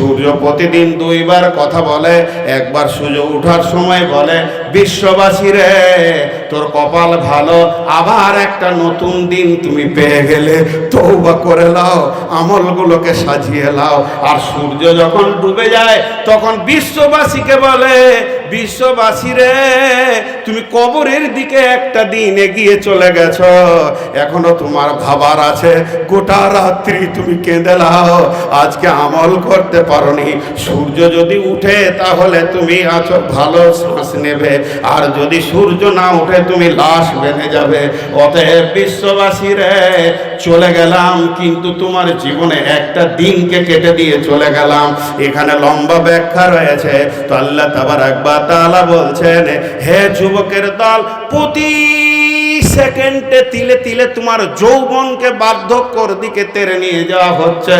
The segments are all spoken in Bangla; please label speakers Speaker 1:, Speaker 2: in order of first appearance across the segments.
Speaker 1: সূর্য প্রতিদিন দুইবার কথা বলে একবার সূর্য ওঠার সময় বলে বিশ্ববাসী রে, তোর কপাল ভালো, আবার একটা নতুন দিন তুমি পেয়ে গেলে তৌবা করে লাও আমলগুলোকে সাজিয়ে লাও আর সূর্য যখন ডুবে যায়, তখন বিশ্ববাসীকে বলে, বিশ্ববাসী রে, তুমি কবরের দিকে একটা দিন এগিয়ে চলে গেছ। এখনও তোমার ভাবার আছে, গোটা রাত্রি তুমি কেঁদে লাও আজকে আমল করতে পারোনি। সূর্য যদি উঠে, তাহলে তুমি আছো, ভালো শ্বাস নেবে। আর যদি সূর্য না উঠে তুমি লাশ বেঁধে যাবে। অতএব বিশ্ববাসী রে, চলে গেলাম, কিন্তু তোমার জীবনে একটা দিনকে কেটে দিয়ে চলে গেলাম। এখানে লম্বা ব্যাখ্যা রয়েছে। তো আল্লাহ তাবার একবার তালা বলছেন, হে যুবকের দল, প্রতি সেকেন্ডে তিলে তিলে তোমার যৌবনকে বার্ধক্যর দিকে তেরে নিয়ে যাওয়া হচ্ছে।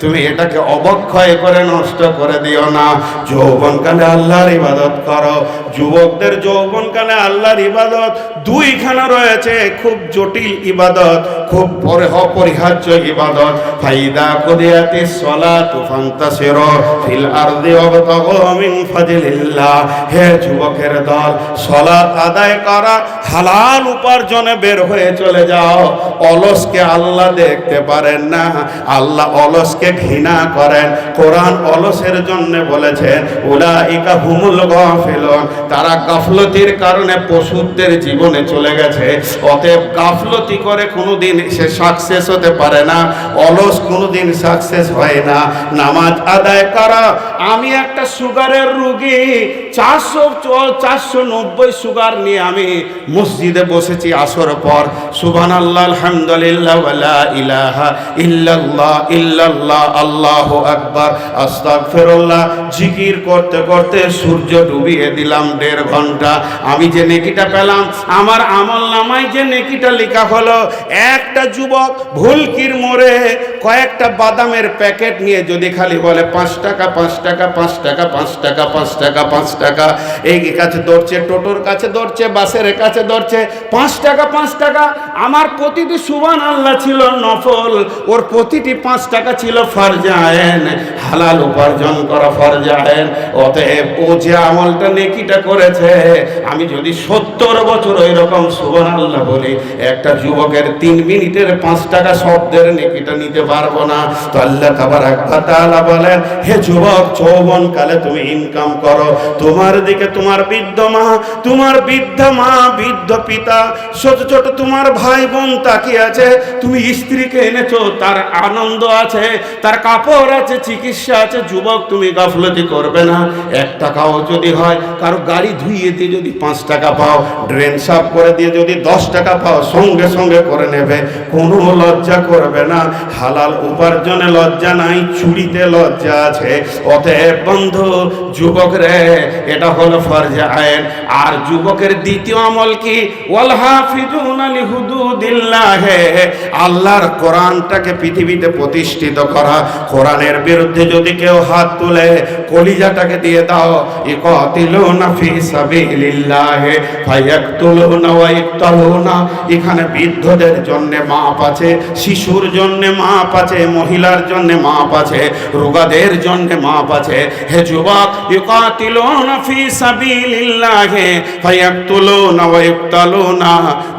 Speaker 1: তুমি এটাকে অবক্ষয় করে নষ্ট করে দিও না। যৌবনকালে আল্লাহর ইবাদত করো। যুবকদের যৌবনকালে আল্লাহর ইবাদত। দুইখানা রয়েছে, খুব জটিল ইবাদত, খুব পরে অপরিহার্য ইবাদত। ফাইদা কুদিয়াতি সলাতু ফান্তাসিরু ফিল আরদি ওয়াবতাগু মিন ফাজলিল্লাহ। হে যুবকের দল সলাত আদায় করা হালাল উপার্জনে বের হয়ে চলে যাও। অলসকে আল্লাহ দেখতে পারেন না। আল্লাহ অলসকে ঘৃণা করেন। কোরআন অলসের জন্য বলেছেন, উলাইকা হুমুল গাফিলুন। তারা গাফলতির কারণে পশুদের জীবনে চলে গেছে। অতএব গাফলতি করে কোনোদিন সে সাকসেস হতে পারে না। অলস কোনোদিন সাকসেস হয় না। নামাজ আদায় করা। আমি একটা সুগারের রুগী। চারশো চারশো নব্বই সুগার নিয়ে আমি মসজিদে বসেছি। আসর পর সুবান আল্লাহ আলহামদুলিল্লাহ ইলাহা ইল্লাল্লাহ ইল্লাল্লাহ, আল্লাহ আকবার, আস্তাগফিরুল্লাহ, জিকির করতে করতে সূর্য ডুবিয়ে দিলাম দেড় ঘণ্টা। আমি যে নেকিটা পেলাম, আমার আমল নামায় যে নেকিটা লেখা হলো, একটা যুবক ভুলকির মোড়ে কয়েকটা বাদামের প্যাকেট নিয়ে যদি খালি বলে পাঁচ টাকা পাঁচ টাকা পাঁচ টাকা পাঁচ টাকা পাঁচ টাকা পাঁচ টাকা, এই কাছে দৌড়ছে টোটোর কাছে দৌড়ছে বাসের কাছে দৌড়ছে পাঁচ টাকা পাঁচ টাকা, আমার প্রতিটি সুবান আল্লাহ ছিল নফল, ওর প্রতিটি পাঁচ টাকা ছিল ফরজায়েন, হালাল উপার্জন করা ফরজায়েন, অতএব ও যে আমলটা নেকিটা করেছে, আমি যদি সত্তর বছর ওই রকম সুবান আল্লাহ বলি, একটা যুবকের তিন মিনিটের পাঁচ টাকা শব্দের নেকিটা নিতে পারব না। তো আল্লাহ তাবার একবার তাআলা বলেন, হে যুবক, যৌবন কালে তুমি ইনকাম করো। তোমার দিকে তোমার বৃদ্ধ মা, তোমার বৃদ্ধ মা, বৃদ্ধ পিতা, ছোট ছোট তোমার ভাই বোন তাকিয়ে আছে। তুমি স্ত্রীকে এনেছো, তার আনন্দ আছে, তার কাপড় আছে, চিকিৎসা আছে। যুবক, তুমি গাফলতি করবে না। এক টাকাও যদি হয়, কারও গাড়ি ধুইয়ে দিয়ে যদি পাঁচ টাকা পাও ড্রেন সাফ করে দিয়ে যদি দশ টাকা পাও, সঙ্গে সঙ্গে করে নেবে। কোনো লজ্জা করবে না। হালাল উপার্জনে লজ্জা নাই চুরিতে লজ্জা আছে। অতএব বন্ধু, যুবক রে, এটা হলো ফরজে আইন। আর যুবকের দ্বিতীয় আমল কি? ওয়াল হাফিজুন আলি হুদুদিল্লাহ আল্লাহর কোরআনটাকে পৃথিবীতে প্রতিষ্ঠিত করা। কোরআনের বিরুদ্ধে যদি কেউ হাত তুলে কলিজাটাকে দিয়ে দাও, ইকাতিলুনা ফি সাবিলিল্লাহ, ফায়াকতুলুনা ওয়া ইকতালুনা। এখানে বৃদ্ধদের জন্য মাপ আছে, শিশুর জন্য মাপ আছে, মহিলার জন্য মাপ আছে, রোগাদের জন্য মাপ আছে। হে যুবক ইকাতিলুনা ফি সাবিলিল্লাহ, ফায়াকতুলুনা ওয়া ইকতালুনা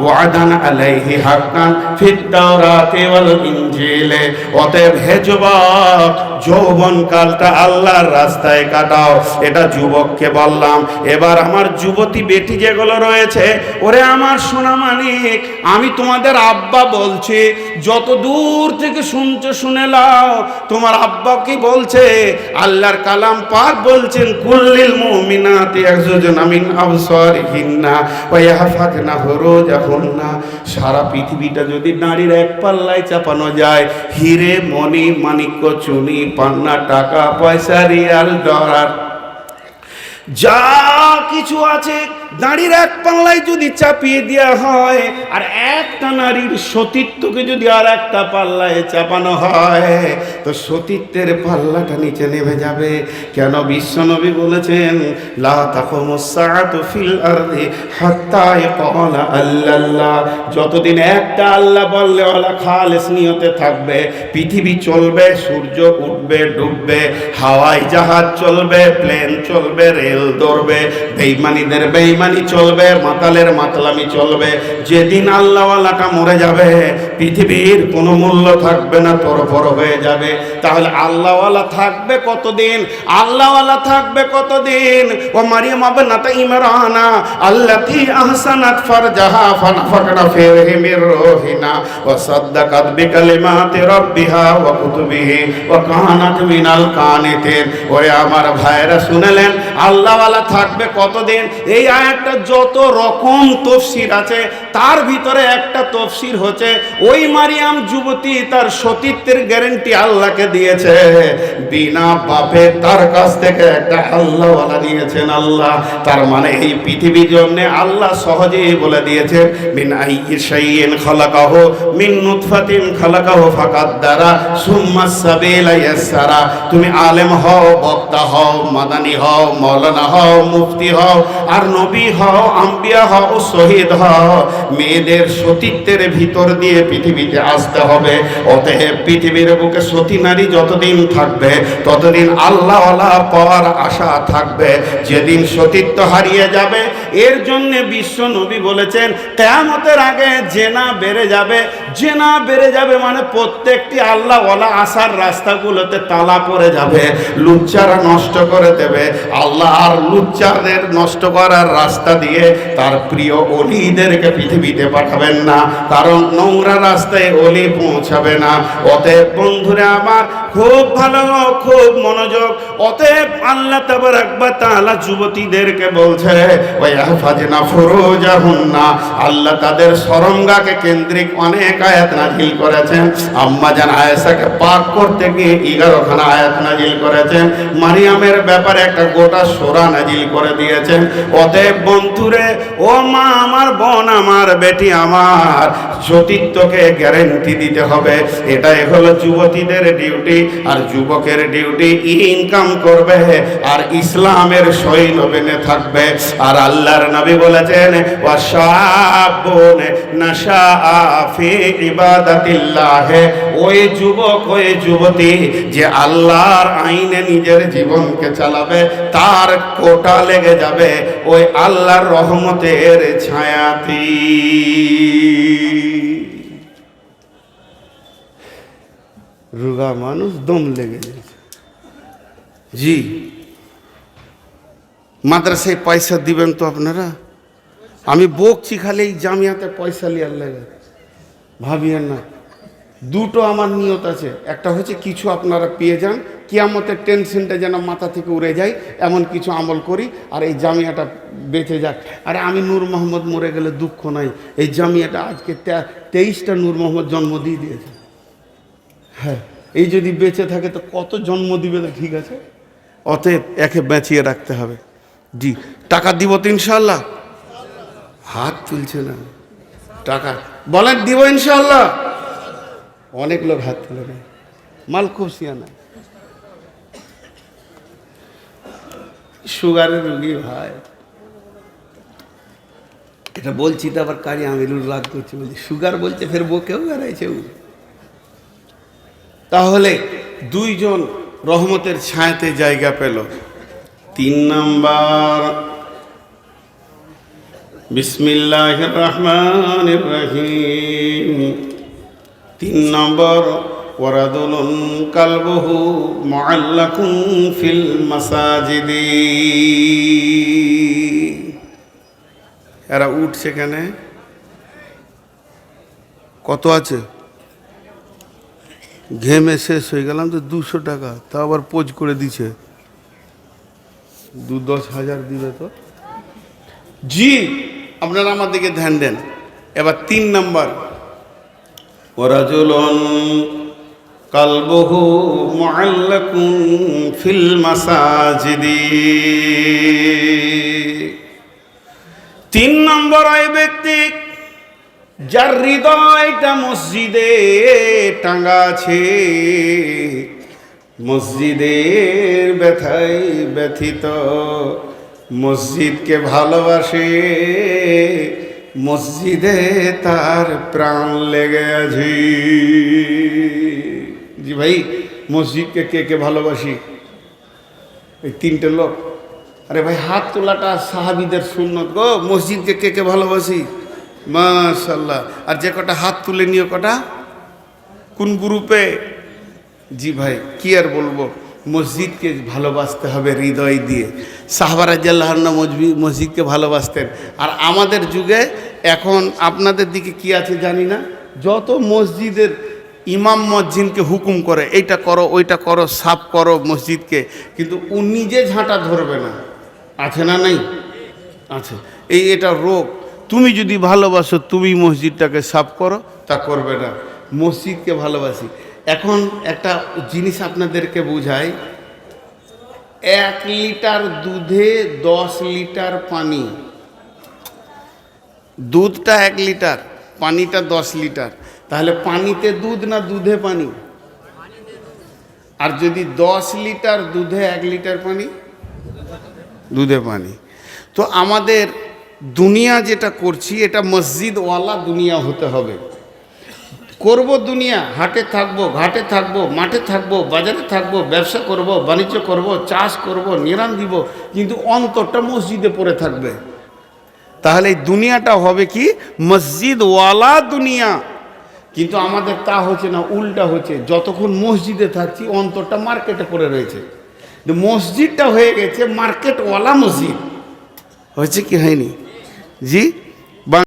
Speaker 1: ওয়াদান আলাইহি হাক্কান ফিদ তাওরাতি ওয়াল ইনজিলে। অতএব হে যুবক যৌবন কালটা আল্লাহর রাস্তায় কাটাও। এটা যুবককে বললাম, এবার আমার যুবতী বেটি যেগুলো রয়েছে, ওরে আমার সোনা মানিক আমি তোমাদের আব্বা বলছি যত দূর থেকে শুনছো, শুনে লাও। তোমার আব্বা কি বলছে? আল্লাহর কালাম পাক বলছেন, কুল্লিল মুমিনাতি একজন আমিন আবসারিহিন্না ওয়া ইয়াহফাজনা ফুরুজাহুন্না সারা পৃথিবীটা যদি নারীর এক পাল্লায় চাপানো যায়, হিরে, মণি মানিক্য চুনি, পান্না, টাকা, পয়সা, রিয়াল, ডলার। যা কিছু আছে দাঁড়ির এক পাল্লায় যদি চাপিয়ে দেওয়া হয়, আর একটা নারীর সতীত্বকে যদি আর একটা পাল্লায় চাপানো হয়, তো সতীত্বের পাল্লাটা নিচে নেমে যাবে। কেন বিশ্বনবী বলেছেন, লা হাত্তা যতদিন একটা আল্লাহ বললে ওলা খালেস নিয়তে থাকবে, পৃথিবী চলবে, সূর্য উঠবে, ডুববে হাওয়াই জাহাজ চলবে, প্লেন চলবে, রেল দৌড়বে বেইমানিদের বেইমানি চলবে, মাতালের মাতলামি চলবে। যেদিন আল্লাহওয়ালাটা মরে যাবে, পৃথিবীর কোনো মূল্য থাকবে না তরফর হয়ে যাবে। তাহলে আল্লাহওয়ালা থাকবে কতদিন? আল্লাহওয়ালা থাকবে কতদিন? ও মারিয়াম আবনাতা ইমরানা, আল্লাতি আহসানাত ফারজাহা, ফানাফাকনা ফিহি মির রূহিনা, ওয়া সাদ্দাকাত বিকালিমাতি রাব্বিহা ওয়া কুতুবিহি, ওয়া কানাত মিনাল কানিতিন। ওরে আমার ভাইরা শুনলেন, আল্লাহওয়ালা থাকবে কতদিন? এই আয়াতটা যত রকম তফসির আছে তার ভিতরে একটা তফসির হচ্ছে, ওই মারিয়াম যুবতী তার সতীত্বের গ্যারেন্টি আল্লাহকে দিয়েছে। বিনা বাপে তার কাছ থেকে একটা আল্লাহওয়ালা নিয়েছেন আল্লাহ। তার মানে এই পৃথিবীর জন্য আল্লাহ সহজেই বলে দিয়েছে মিন আইয়িন খালাকাহ, মিন নুতফাতিন খালাকাহ ফাকাদ দ্বারা সুম্মা সাবিলা ইয়াসসারা তুমি আলেম হও, বক্তা হও, মাদানি হও, মৌলানা হও, মুফতি হও, আর নবী হও, আম্বিয়া হও, শহীদ হও। মেয়েদের সতীত্বের ভিতর দিয়ে পৃথিবীতে আসতে হবে। অতএব পৃথিবীর বুকে সতী নারী যতদিন থাকবে, ততদিন আল্লাহ পাওয়ার আশা থাকবে। যেদিন সতীত্ব হারিয়ে যাবে, এর জন্য বিশ্ব নবী বলেছেন, কেয়ামতের আগে জেনা বেড়ে যাবে। জেনা বেড়ে যাবে মানে প্রত্যেকটি আল্লাহ ওয়ালা আসার রাস্তাগুলোতে তালা পড়ে যাবে, লুচ্চারা নষ্ট করে দেবে। আল্লাহ আর লুচ্চারদের নষ্ট করার রাস্তা দিয়ে তার প্রিয় অলিদেরকে পৃথিবীতে পাঠাবেন না, কারণ নোংরা রাস্তায় অলি পৌঁছাবে না। অতএব বন্ধুরা আমার, খুব ভালো, খুব মনোযোগ। অতএব আল্লাহ তাবার একবার তাহলা যুবতীদেরকে বলছে ওই হাফাজনা ফুরুজাহুন্না। আল্লাহ তাদের সরঙ্গাকে কেন্দ্রিক অনেক আয়াত নাজিল করেছেন। আম্মা জান আয়েশাকে পাক করতে গিয়ে এগারোখানা আয়াত নাজিল করেছেন। মারিয়ামের ব্যাপারে একটা গোটা সোরা নাজিল করে দিয়েছেন। অতএব বন্ধুরে, ও মা, আমার বোন আমার বেটি আমার। সতীত্বকে গ্যারেন্টি দিতে হবে। এটাই হলো যুবতীদের ডিউটি আর যুবকের ডিউটি ইনকাম করবে, আর ইসলামের সৈনবেনে থাকবে। আর আল্লাহর নবী বলেছেন ওই যুবক, ওই যুবতী যে আল্লাহর আইনে নিজের জীবনকে চালাবে, তার কোটা লেগে যাবে ওই আল্লাহর রহমতের ছায়াতি রুগা মানুষ দম লেগে গেছে। জি। মাদ্রাসায় পয়সা দিবেন তো আপনারা? আমি বকছি খালি এই জামিয়াতে পয়সা লিয়ার লাগে। ভাবিয়েন না, দুটো আমার নিয়ত আছে। একটা হচ্ছে কিছু আপনারা পেয়ে যান কিয়ামতের টেনশনটা যেন মাথা থেকে উড়ে যায়, এমন কিছু আমল করি, আর এই জামিয়াটা বেঁচে যাক। আরে আমি নূর মোহাম্মদ মরে গেলে দুঃখ নাই, এই জামিয়াটা আজকে তেইশটা নূর মোহাম্মদ জন্ম দিয়ে দিয়েছে। হ্যাঁ এই যদি বেঁচে থাকে তো কত জন্ম দিবে তো ঠিক আছে? অতএব একে বেঁচিয়ে রাখতে হবে। জি, টাকা দিব তো ইনশাল্লাহ হাত তুলছে না। টাকা, বলেন দিব ইনশাল্লাহ অনেক লোক হাত তুলে নেয়। মাল খুব সিয়ানা। সুগারের রুগী ভাই এটা বলছি তো আবার কারি আমিরুল রাগ করছে, বলছি, সুগার বলছে ফের বকেও বেড়াইছে তাহলে দুইজন রহমতের ছায়াতে জায়গা পেল। তিন নাম্বার বিসমিল্লাহ রহমান রহিম। তিন নম্বর ওয়ারাদুলুন কালবহু মুআল্লাকুন ফিল মাসাজিদি। এরা উঠছে কেন কত আছে? ঘেমে শেষ হয়ে গেলাম তো দুশো টাকা তা আবার পোজ করে দিছে। দু দশ হাজার দিবে তো। জি, আপনারা আমার দিকে ধ্যান দেন। এবার তিন নাম্বার। ওরাজুলন কালবহু মুআল্লাকুন ফিল মাসাজিদি। তিন নম্বর ওই ব্যক্তি যার হৃদয়টা মসজিদে টাঙ্গা আছে। মসজিদের ব্যথায় ব্যথিত। মসজিদকে ভালোবাসে। মসজিদে তার প্রাণ লেগে আছে। জি ভাই, মসজিদকে কে কে ভালোবাসি? এই তিনটে লোক। আরে ভাই, হাত তোলাটা সাহাবিদের সুন্নত গো। মসজিদকে কে কে ভালোবাসি? মাশাল্লাহ আর যে কটা হাত তুলে নিও কটা? কোন গ্রুপে? জি ভাই, কি আর বলব? মসজিদকে ভালোবাসতে হবে হৃদয় দিয়ে। সাহবারাজ্লাহন্না মসজিদ, মসজিদকে ভালোবাসতেন। আর আমাদের যুগে এখন আপনাদের দিকে কি আছে জানি না? যত মসজিদের ইমাম মসজিদকে হুকুম করে, এইটা করো, ওইটা করো, সাফ করো মসজিদকে। কিন্তু ও নিজে ঝাঁটা ধরবে না। আছে না নাই? আছে। এই এটা রোগ। তুমি যদি ভালোবাসো, তুমি মসজিদটাকে সাফ করো, তা করবে না। মসজিদকে ভালোবাসি। এখন একটা জিনিস আপনাদেরকে বুঝাই। এক লিটার দুধে দশ লিটার পানি। দুধটা এক লিটার, পানিটা দশ লিটার। তাহলে পানিতে দুধ না দুধে পানি? আর যদি দশ লিটার দুধে এক লিটার পানি? দুধে পানি। তো আমাদের দুনিয়া যেটা করছি, এটা মসজিদওয়ালা দুনিয়া হতে হবে। করব দুনিয়া, হাটে থাকব, ঘাটে থাকব, মাঠে থাকব, বাজারে থাকব, ব্যবসা করব, বাণিজ্য করব, চাষ করব, নিরাম দিব, কিন্তু অন্তরটা মসজিদে পড়ে থাকবে। তাহলে এই দুনিয়াটা হবে কি? মসজিদওয়ালা দুনিয়া। কিন্তু আমাদের তা হচ্ছে না, উল্টা হচ্ছে। যতক্ষণ মসজিদে থাকছি, অন্তরটা মার্কেটে পড়ে রয়েছে। মসজিদটা হয়ে গেছে মার্কেটওয়ালা মসজিদ। হয়েছে কি হয়নি? জি?